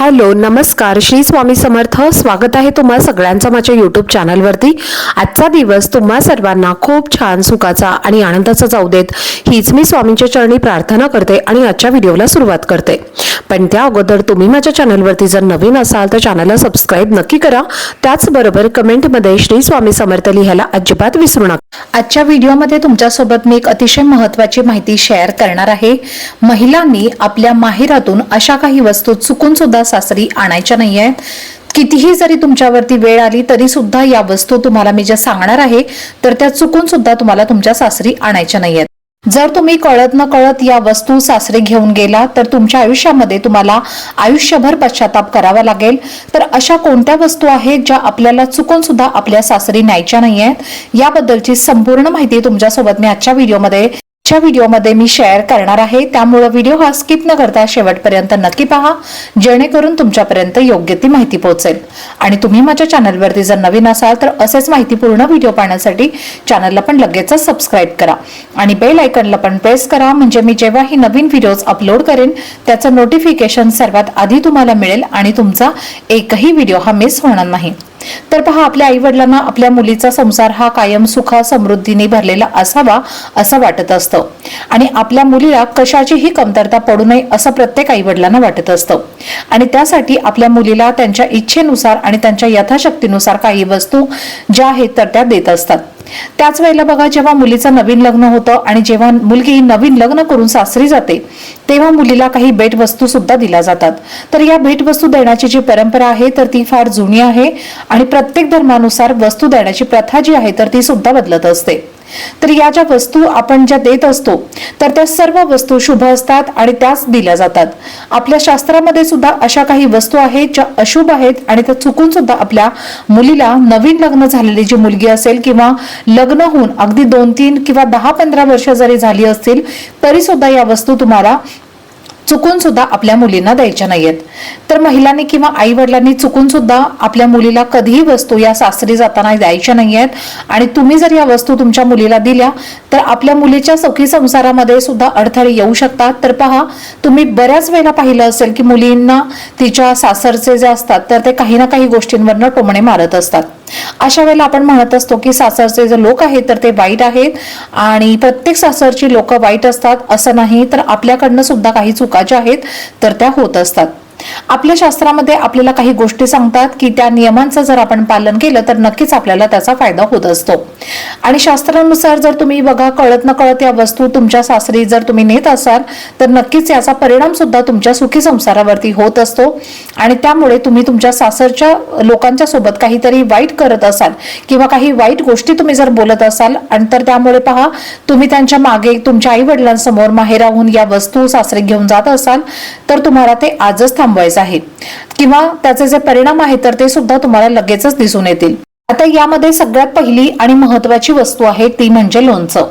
Hello नमस्कार. श्री स्वामी समर्थ. स्वागत आहे तुम्हा सगळ्यांचं माझ्या यूट्यूब चॅनलवरती आजचा दिवस तुम्हा सर्वांना खूप छान सुखाचा आणि आनंदाचा जाऊ देत. हीच मी स्वामींच्या चरणी प्रार्थना करते आणि आजच्या व्हिडिओला सुरुवात करते. पण त्या अगोदर तुम्ही माझ्या चॅनलवरती जर नवीन असाल तर चॅनलला सबस्क्राईब नक्की करा. त्याचबरोबर कमेंटमध्ये श्री स्वामी समर्थ लिहायला अजिबात विसरू नका. आजच्या व्हिडिओमध्ये तुमच्यासोबत मी एक अतिशय महत्वाची माहिती शेअर करणार आहे. महिलांनी आपल्या माहिरातून अशा काही वस्तू चुकून सुद्धा सासरी आणायच्या नाही आहेत कितीही जरी तुमच्यावरती वेळ आली तरी सुद्धा या वस्तू तुम्हाला मी ज्या सांगणार आहे तर त्या चुकून सुद्धा तुम्हाला तुमच्या सासरी आणायच्या नाही आहेत जर तुम्ही कळत न कळत या वस्तू सासरे घेऊन गेला तर तुमच्या आयुष्यामध्ये तुम्हाला आयुष्यभर पश्चाताप करावा लागेल. तर अशा कोणत्या वस्तू आहेत ज्या आपल्याला चुकून सुद्धा आपल्या सासरी न्यायच्या नाही आहेत याबद्दलची संपूर्ण माहिती तुमच्यासोबत मी आजच्या व्हिडिओमध्ये च्या व्हिडिओमध्ये मी शेअर करणार आहे. त्यामुळे व्हिडिओ हा स्किप न करता शेवटपर्यंत नक्की पहा. जेणेकरून तुमच्यापर्यंत योग्य ती माहिती पोहोचेल. आणि तुम्ही माझ्या चॅनलवरती जर नवीन असाल तर असेच माहितीपूर्ण व्हिडिओ पाहण्यासाठी चॅनलला पण लगेचच सबस्क्राईब करा. आणि बेल आयकनला पण प्रेस करा. म्हणजे मी जेव्हा ही नवीन व्हिडिओज अपलोड करेन त्याचं नोटिफिकेशन सर्वात आधी तुम्हाला मिळेल आणि तुमचा एकही व्हिडिओ हा मिस होणार नाही. तर पहा आपल्या आई वडिलांना आपल्या मुलीचा संसार हा कायम सुख समृद्धीने भरलेला असावा असं वाटत असतं. आणि आपल्या मुलीला कशाचीही कमतरता पडू नये असं प्रत्येक आई वडिलांना वाटत असतं. आणि त्यासाठी आपल्या मुलीला त्यांच्या इच्छेनुसार आणि त्यांच्या यथाशक्तीनुसार काही वस्तू ज्या आहेत तर त्या देत असतात. त्याच वेळेला बघा जेव्हा मुलीचं नवीन लग्न होतं आणि जेव्हा मुलगी नवीन लग्न करून सासरी जाते तेव्हा मुलीला काही भेटवस्तू सुद्धा दिल्या जातात. तर या भेटवस्तू देण्याची जी परंपरा आहे तर ती फार जुनी आहे आणि प्रत्येक धर्मानुसार वस्तू देण्याची प्रथा जी आहे तर ती सुद्धा बदलत असते. तर या ज्या वस्तू आपण ज्या देत असतो तर त्या सर्व वस्तू शुभ असतात आणि त्याच दिल्या जातात. आपल्या शास्त्रामध्ये सुद्धा अशा काही वस्तू आहेत ज्या अशुभ आहेत आणि त्या चुकून सुद्धा आपल्या मुलीला नवीन लग्न झालेली जी मुलगी असेल किंवा लग्न होऊन अगदी दोन तीन किंवा दहा पंधरा वर्ष जरी झाली असतील तरी सुद्धा या वस्तू तुम्हाला चुकून सुद्धा आपल्या मुलींना द्यायच्या नाहीयेत. तर महिलांनी किंवा आई वडिलांनी चुकून सुद्धा आपल्या मुलीला कधीही वस्तू या सासरी जाताना द्यायच्या नाहीयेत. आणि तुम्ही जर या वस्तू तुमच्या मुलीला दिल्या तर आपल्या मुलीच्या सौखी संसारामध्ये सुद्धा अडथळे येऊ शकतात. तर पहा तुम्ही बऱ्याच वेळेला पाहिलं असेल की मुलींना तिच्या सासरचे जे असतात तर ते काही ना काही गोष्टींवरनं टोमणे मारत असतात. अशा वेळेला आपण म्हणत असतो की सासरचे जे लोक आहेत तर ते वाईट आहेत. आणि प्रत्येक सासरची लोक वाईट असतात असं नाही तर आपल्याकडनं सुद्धा काही चुका ज्या आहेत तर त्या होत असतात. आपल्या शास्त्रामध्ये आपल्याला काही गोष्टी सांगतात की त्या नियमांचं जर आपण पालन केलं तर नक्कीच आपल्याला त्याचा फायदा होत असतो. आणि शास्त्रानुसार जर तुम्ही बघा कळत न कळत या वस्तू तुमच्या सासरी जर तुम्ही नेत असाल तर नक्कीच याचा परिणाम सुद्धा तुमच्या सुखी संसारावरती होत असतो. आणि त्यामुळे तुम्ही तुमच्या सासरच्या लोकांच्या सोबत काहीतरी वाईट करत असाल किंवा काही वाईट गोष्टी तुम्ही जर बोलत असाल आणि तर त्यामुळे पहा तुम्ही त्यांच्या मागे तुमच्या आई वडिलांसमोर माहेराहून या वस्तू सासरे घेऊन जात असाल तर तुम्हाला ते आजच थांबवायचं आहे. किंवा त्याचे जे परिणाम आहेत तर ते सुद्धा तुम्हाला लगेचच दिसून येतील. आता यामध्ये सगळ्यात पहिली आणि महत्वाची वस्तू आहे ती म्हणजे लोणचं.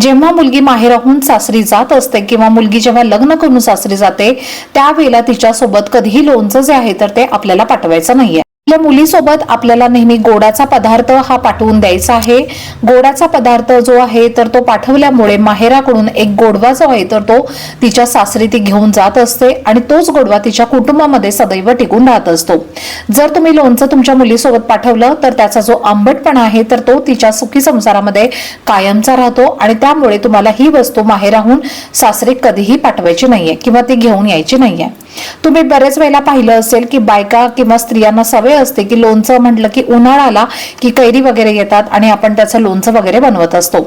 जेव्हा मुलगी माहेराहून सासरी जात असते किंवा मुलगी जेव्हा लग्न करून सासरी जाते त्यावेळेला तिच्यासोबत कधीही लोणचं जे आहे तर ते आपल्याला पाठवायचं नाहीये. आपल्या मुलीसोबत आपल्याला नेहमी गोडाचा पदार्थ हा पाठवून द्यायचा आहे. गोडाचा पदार्थ जो आहे तर तो पाठवल्यामुळे माहेराकडून एक गोडवा जो आहे तर तो तिच्या सासरी ती घेऊन जात असते आणि तोच गोडवा तिच्या कुटुंबामध्ये सदैव टिकून राहत असतो. जर तुम्ही लोणचं तुमच्या मुलीसोबत पाठवलं तर त्याचा जो आंबटपणा आहे तर तो तिच्या सुखी संसारामध्ये कायमचा राहतो आणि त्यामुळे तुम्हाला ही वस्तू माहेराहून सासरे कधीही पाठवायची नाहीये किंवा ती घेऊन यायची नाहीये. तुम्ही बरेच वेळेला पाहिलं असेल की बायका किंवा स्त्रियांना सवय असते की लोणचं म्हटलं की उन्हाळा आला की कैरी वगैरे येतात आणि आपण त्याचं लोणचं वगैरे बनवत असतो.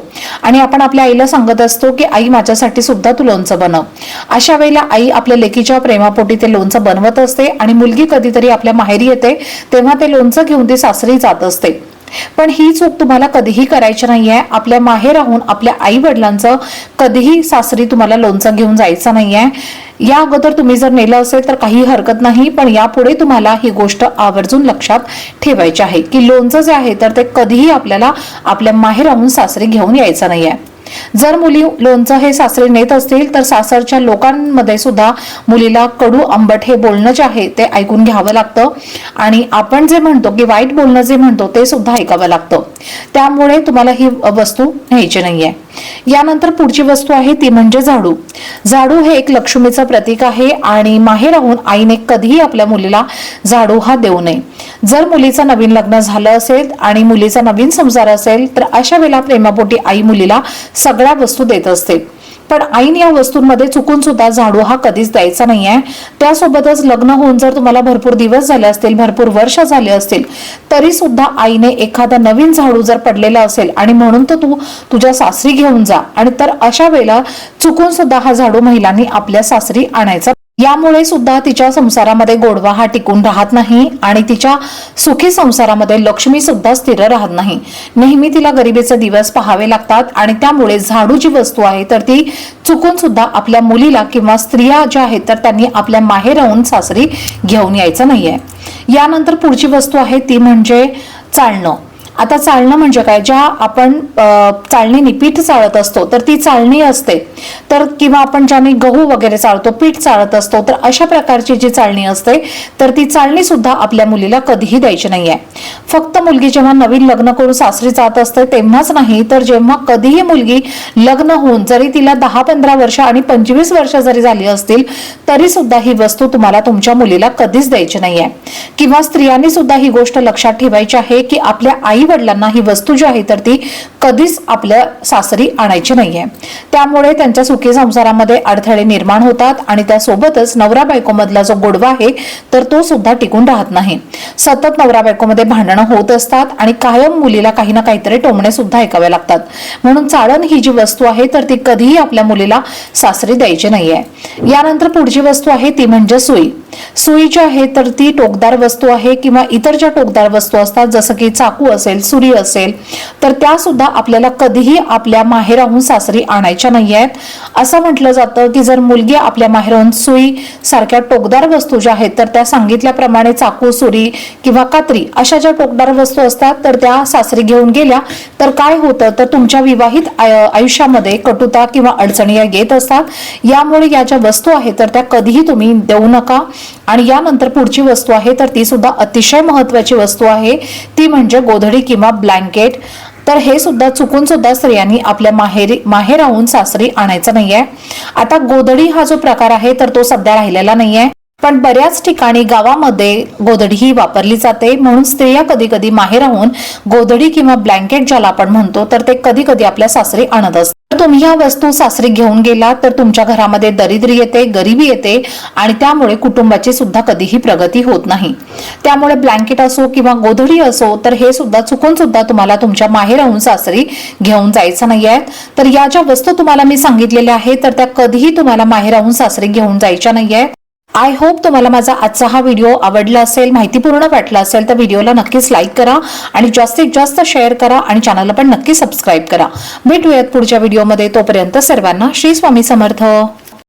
आणि आपण आपल्या आईला सांगत असतो की आई माझ्यासाठी सुद्धा तू लोणचं बनव. अशा वेळेला आई आपल्या लेकीच्या प्रेमापोटी ते लोणचं बनवत असते आणि मुलगी कधीतरी आपल्या माहेरी येते तेव्हा ते लोणचं घेऊन ती सासरी जात असते. पण ही चूक तुम्हाला कधीही करायची नाहीये. आपल्या माहे राहून आपल्या आई वडिलांचं कधीही सासरी तुम्हाला लोणचं घेऊन जायचं नाहीये. या अगोदर तुम्ही जर नेलं असेल तर काही हरकत नाही पण यापुढे तुम्हाला ही गोष्ट आवर्जून लक्षात ठेवायची आहे की लोणचं जे आहे तर ते कधीही आपल्याला आपल्या माहे राहून सासरी घेऊन यायचं नाहीये. जर मुली लोणचं हे सासरे नेत असतील तर सासरच्या लोकांमध्ये सुद्धा मुलीला कडू आंबट हे बोलणं जे आहे ते ऐकून घ्यावं लागतं. आणि आपण जे म्हणतो की वाईट बोलणं जे म्हणतो ते सुद्धा ऐकावं लागतं. त्यामुळे तुम्हाला ही वस्तू न्यायची नाहीये. यानंतर पुढची वस्तू आहे ती म्हणजे झाडू. झाडू हे एक लक्ष्मीचं प्रतीक आहे आणि माहेर राहून आईने कधीही आपल्या मुलीला झाडू हा देऊ नये. जर मुलीचं नवीन लग्न झालं असेल आणि मुलीचा नवीन संसार असेल तर अशा वेळेला प्रेमापोटी आई मुलीला सगळ्या वस्तू देत असते. पण आईने या वस्तूंमध्ये चुकून सुद्धा झाडू हा कधीच द्यायचा नाहीये. त्यासोबतच लग्न होऊन जर तुम्हाला भरपूर दिवस झाले असतील भरपूर वर्ष झाले असतील तरी सुद्धा आईने एखादा नवीन झाडू जर पडलेला असेल आणि म्हणून तर तू तुझ्या सासरी घेऊन जा. आणि तर अशा वेळेला चुकून सुद्धा हा झाडू महिलांनी आपल्या सासरी आणायचा यामुळे सुद्धा तिच्या संसारामध्ये गोडवा हा टिकून राहत नाही आणि तिच्या सुखी संसारामध्ये लक्ष्मी सुद्धा स्थिर राहत नाही. नेहमी तिला गरिबीचे दिवस पाहावे लागतात आणि त्यामुळे झाडू जी वस्तू आहे तर ती चुकून सुद्धा आपल्या मुलीला किंवा स्त्रिया ज्या आहेत तर त्यांनी आपल्या माहेरहून सासरी घेऊन यायचं नाहीये. यानंतर पुढची वस्तू आहे ती म्हणजे चालणं. आता चालणं म्हणजे काय? ज्या आपण अ, चाळणीने पीठ चाळत असतो तर ती चाळणी असते. तर किंवा आपण ज्याने गहू वगैरे चाळतो पीठ चाळत असतो तर अशा प्रकारची जी चाळणी असते तर ती चाळणी सुद्धा आपल्या मुलीला कधीही द्यायची नाहीये. फक्त मुलगी जेव्हा नवीन लग्न करून सासरी जात असते तेव्हाच नाही तर जेव्हा कधीही मुलगी लग्न होऊन जरी तिला दहा पंधरा वर्ष आणि पंचवीस वर्ष जरी झाली असतील तरी सुद्धा ही वस्तू तुम्हाला तुमच्या मुलीला कधीच द्यायची नाहीये. किंवा स्त्रियांनी सुद्धा ही गोष्ट लक्षात ठेवायची आहे की आपल्या आई वडिलांना ही वस्तू जी आहे तर ती कधीच आपल्या सासरी आणायची नाहीये. त्यामुळे त्यांच्या सुखी संसारामध्ये अडथळे निर्माण होतात आणि त्यासोबतच नवरा बायको मधला जो गोडवा आहे तर तो सुद्धा टिकून राहत नाही. सतत नवरा बायकोमध्ये भांडणं होत असतात आणि कायम मुलीला काही ना काहीतरी टोमणे सुद्धा ऐकावे लागतात. म्हणून चाळण ही जी वस्तू आहे तर ती कधीही आपल्या मुलीला सासरी द्यायची नाहीये. यानंतर पुढची वस्तू आहे ती म्हणजे सुई. सुई जी आहे तर ती टोकदार वस्तू आहे किंवा इतर ज्या टोकदार वस्तू असतात जसं की चाकू असेल सुरी असेल तर त्या सुद्धा आपल्याला कधीही आपल्या माहेराहून सासरी आणायच्या नाही आहेत असं म्हटलं जातं की जर मुलगी आपल्या माहेराहून सुई सारख्या टोकदार वस्तू ज्या आहेत तर त्या सांगितल्याप्रमाणे चाकू सुरी किंवा कात्री अशा ज्या टोकदार वस्तू असतात तर त्या सासरी घेऊन गेल्या तर काय होतं? तर तुमच्या विवाहित आय- आयुष्यामध्ये कटुता किंवा अडचणी या येत असतात. यामुळे या ज्या वस्तू आहेत तर त्या कधीही तुम्ही देऊ नका. आणि यानंतर पुढची वस्तू आहे तर ती सुद्धा अतिशय महत्वाची वस्तू आहे. ती म्हणजे गोधडी किंवा ब्लँकेट. तर हे सुद्धा चुकून सुद्धा स्त्रियांनी आपल्या माहेरी माहेराहून सासरी आणायचं नाहीये. आता गोधडी हा जो प्रकार आहे तर तो सध्या राहिलेला नाहीये. पण बऱ्याच ठिकाणी गावामध्ये गोधडी ही वापरली जाते. म्हणून स्त्रिया कधी कधी माहेराहून गोधडी किंवा ब्लँकेट ज्याला आपण म्हणतो तर ते कधी कधी आपल्या सासरी आणत असतात. तर तुम्ही ह्या वस्तू सासरी घेऊन गेला तर तुमच्या घरामध्ये दरिद्री येते गरिबी येते आणि त्यामुळे कुटुंबाची सुद्धा कधीही प्रगती होत नाही. त्यामुळे ब्लँकेट असो किंवा गोधडी असो तर हे सुद्धा चुकून सुद्धा तुम्हाला तुमच्या माहेराहून सासरी घेऊन जायचं नाहीये तर या ज्या वस्तू तुम्हाला मी सांगितलेल्या आहेत तर त्या कधीही तुम्हाला माहेराहून सासरी घेऊन जायच्या नाही आहेत. आय होप तुम्हाला माझा आजचा हा व्हिडिओ आवडला असेल माहितीपूर्ण वाटला असेल तर व्हिडिओला नक्कीच लाईक करा आणि जास्तीत जास्त शेअर करा आणि चॅनलला पण नक्की सबस्क्राईब करा. भेटूयात पुढच्या व्हिडिओमध्ये तोपर्यंत सर्वांना श्री स्वामी समर्थ.